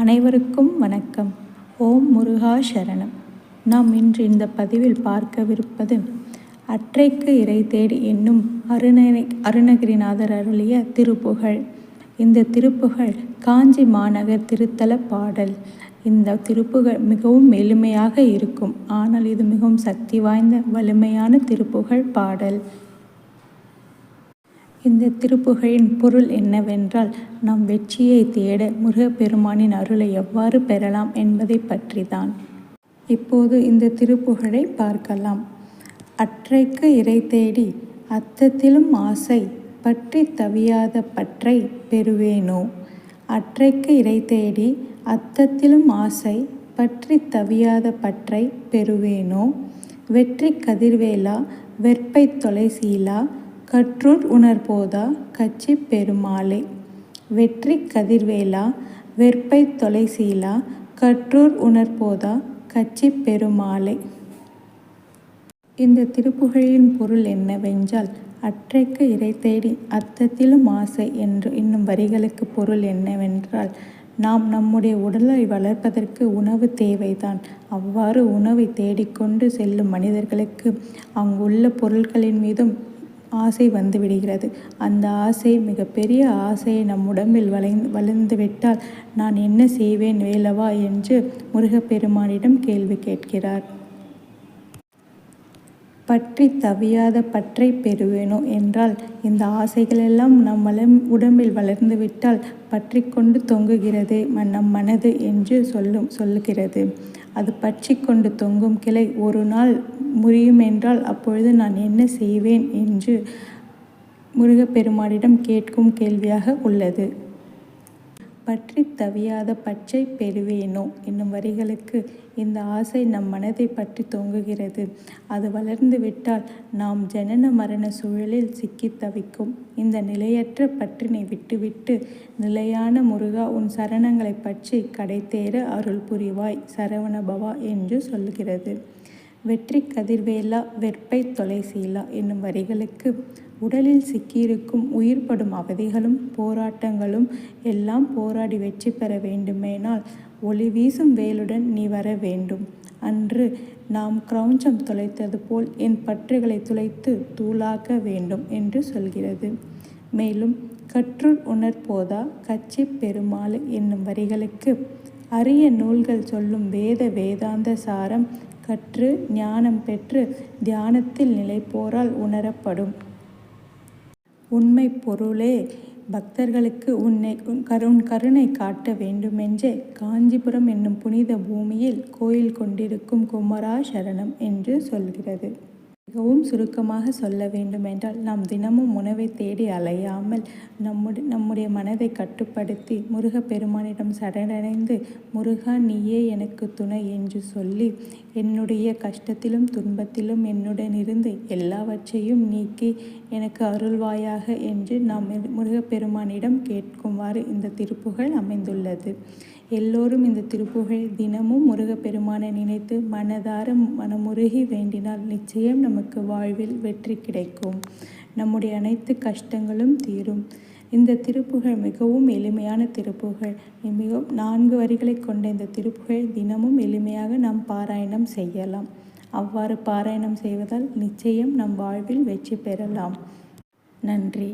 அனைவருக்கும் வணக்கம். ஓம் முருகா சரணம். நாம் இன்று இந்த பதிவில் பார்க்கவிருப்பது அற்றைக்கு இறை தேடி என்னும் அருணகிரி அருணகிரிநாதர் அருளிய திருப்புகழ். இந்த திருப்புகழ் காஞ்சி மாநகர் திருத்தல பாடல். இந்த திருப்புகழ் மிகவும் எளிமையாக இருக்கும். ஆனால் இது மிகவும் சக்தி வாய்ந்த வலிமையான திருப்புகழ் பாடல். இந்த திருப்புகழின் பொருள் என்னவென்றால் நம் வெற்றியை தேட முருகப்பெருமானின் அருளை எவ்வாறு பெறலாம் என்பதை பற்றிதான். இப்போது இந்த திருப்புகழை பார்க்கலாம். அற்றைக்கு இறை தேடி அத்தத்திலும் ஆசை பற்றி தவியாத பற்றை பெறுவேனோ? அற்றைக்கு இறை தேடி அத்தத்திலும் ஆசை பற்றி தவியாத பற்றை பெறுவேனோ? வெற்றி கதிர்வேலா வெற்பை தொலைசீலா கற்றூர் உணர்போதா கச்சி பெருமாளே. வெற்றி கதிர்வேலா வெற்பை தொலைசீலா கற்றூர் உணர்போதா கச்சி பெருமாளே. இந்த திருப்புகழின் பொருள் என்னவென்றால் அற்றைக்கு இறை தேடி அத்தத்திலும் ஆசை என்று இன்னும் வரிகளுக்கு பொருள் என்னவென்றால் நாம் நம்முடைய உடலை வளர்ப்பதற்கு உணவு தேவைதான். அவ்வாறு உணவை தேடிக்கொண்டு செல்லும் மனிதர்களுக்கு அங்குள்ள பொருட்களின் மீதும் ஆசை வந்து விடுகிறது. அந்த ஆசை மிகப்பெரிய ஆசையை நம் உடம்பில் வளை வளர்ந்துவிட்டால் நான் என்ன செய்வேன் வேலவா என்று முருகப்பெருமானிடம் கேள்வி கேட்கிறார். பற்றி தவியாத பற்றை பெறுவேனோ என்றால் இந்த ஆசைகளெல்லாம் நம் வளம் உடம்பில் வளர்ந்து விட்டால் பற்றி கொண்டு தொங்குகிறது நம் மனது என்று சொல்லும் சொல்லுகிறது. அது பற்றி கொண்டு தொங்கும் கிளை ஒரு நாள் முறியும் என்றால் அப்பொழுது நான் என்ன செய்வேன் என்று முருகப்பெருமானிடம் கேட்கும் கேள்வியாக உள்ளது. பற்றி தவியாத பச்சை பெறுவேனோ? என்னும் வரிகளுக்கு இந்த ஆசை நம் மனதை பற்றி தொங்குகிறது. அது வளர்ந்து விட்டால் நாம் ஜனன மரண சூழலில் சிக்கி தவிக்கும். இந்த நிலையற்ற பற்றினை விட்டுவிட்டு நிலையான முருகா உன் சரணங்களை பற்றி கடைத்தேற அருள் புரிவாய் சரவணபவா என்று சொல்கிறது வெற்றி கதிர்வேலா வெற்பை தொலைசீலா என்னும் வரிகளுக்கு உடலில் சிக்கியிருக்கும் உயிர்ப்படும் அவதிகளும் போராட்டங்களும் எல்லாம் போராடி வெற்றி பெற வேண்டுமேனால் ஒளி வீசும் வேலுடன் நீ வர வேண்டும். அன்று நாம் கிரௌஞ்சம் தொலைத்தது போல் என் பற்றுகளை துளைத்து தூளாக்க வேண்டும் என்று சொல்கிறது. மேலும் கற்றுள் உணர்போதா கச்சி பெருமாள் என்னும் வரிகளுக்கு அரிய நூல்கள் சொல்லும் வேத வேதாந்த சாரம் கற்று ஞானம் பெற்று தியானத்தில் நிலைப்போரால் உணரப்படும். உண்மை பொருளே பக்தர்களுக்கு உன்னை கருண் கருணை காட்ட வேண்டுமென்றே காஞ்சிபுரம் என்னும் புனித பூமியில் கோயில் கொண்டிருக்கும் குமரா சரணம் என்று சொல்கிறது. மிகவும் சுருக்கமாக சொல்ல வேண்டுமென்றால் நாம் தினமும் உணவை தேடி அலையாமல் நம்முடைய நம்முடைய மனதை கட்டுப்படுத்தி முருகப்பெருமானிடம் சரணடைந்து முருகா நீயே எனக்கு துணை என்று சொல்லி என்னுடைய கஷ்டத்திலும் துன்பத்திலும் என்னுடன் இருந்து எல்லாவற்றையும் நீக்கி எனக்கு அருள்வாயாக என்று நாம் முருகப்பெருமானிடம் கேட்குமாறு இந்த திருப்புகள் அமைந்துள்ளது. எல்லோரும் இந்த திருப்புகழ் தினமும் முருகப்பெருமானை நினைத்து மனதார மனமுருகி வேண்டினால் நிச்சயம் நமக்கு வாழ்வில் வெற்றி கிடைக்கும். நம்முடைய அனைத்து கஷ்டங்களும் தீரும். இந்த திருப்புகழ் மிகவும் எளிமையான திருப்புகழ் மிகவும் நான்கு வரிகளை கொண்ட இந்த திருப்புகழ் தினமும் எளிமையாக நாம் பாராயணம் செய்யலாம். அவ்வாறு பாராயணம் செய்வதால் நிச்சயம் நம் வாழ்வில் வெற்றி பெறலாம். நன்றி.